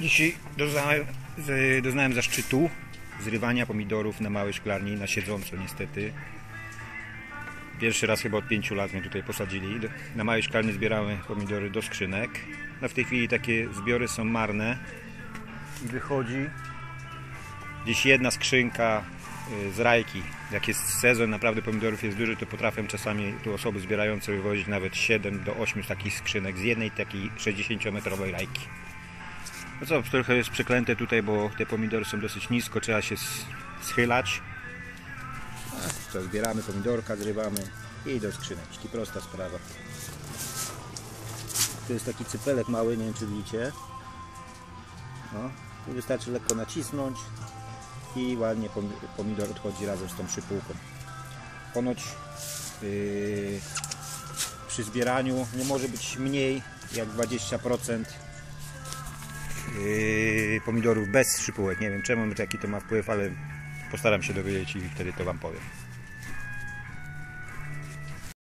Dzisiaj doznałem, doznałem zaszczytu zrywania pomidorów na małej szklarni, na siedząco niestety. Pierwszy raz chyba od 5 lat mnie tutaj posadzili. Na małej szklarni zbieramy pomidory do skrzynek. No w tej chwili takie zbiory są marne i wychodzi gdzieś jedna skrzynka y, z rajki. Jak jest sezon, naprawdę pomidorów jest duży, to potrafią czasami tu osoby zbierające wywozić nawet 7 do 8 takich skrzynek z jednej takiej 60-metrowej rajki. No co, trochę jest przeklęte tutaj, bo te pomidory są dosyć nisko, trzeba się schylać. A, to zbieramy pomidorka, zrywamy i do skrzyneczki. Prosta sprawa. Tu jest taki cypelek mały, nie wiem czy widzicie. No, tu wystarczy lekko nacisnąć i ładnie pomi- pomidor odchodzi razem z tą przypółką. Ponoć yy, przy zbieraniu nie może być mniej jak 20% yy, pomidorów bez szypułek. Nie wiem czemu, jaki to ma wpływ, ale postaram się dowiedzieć i wtedy to Wam powiem.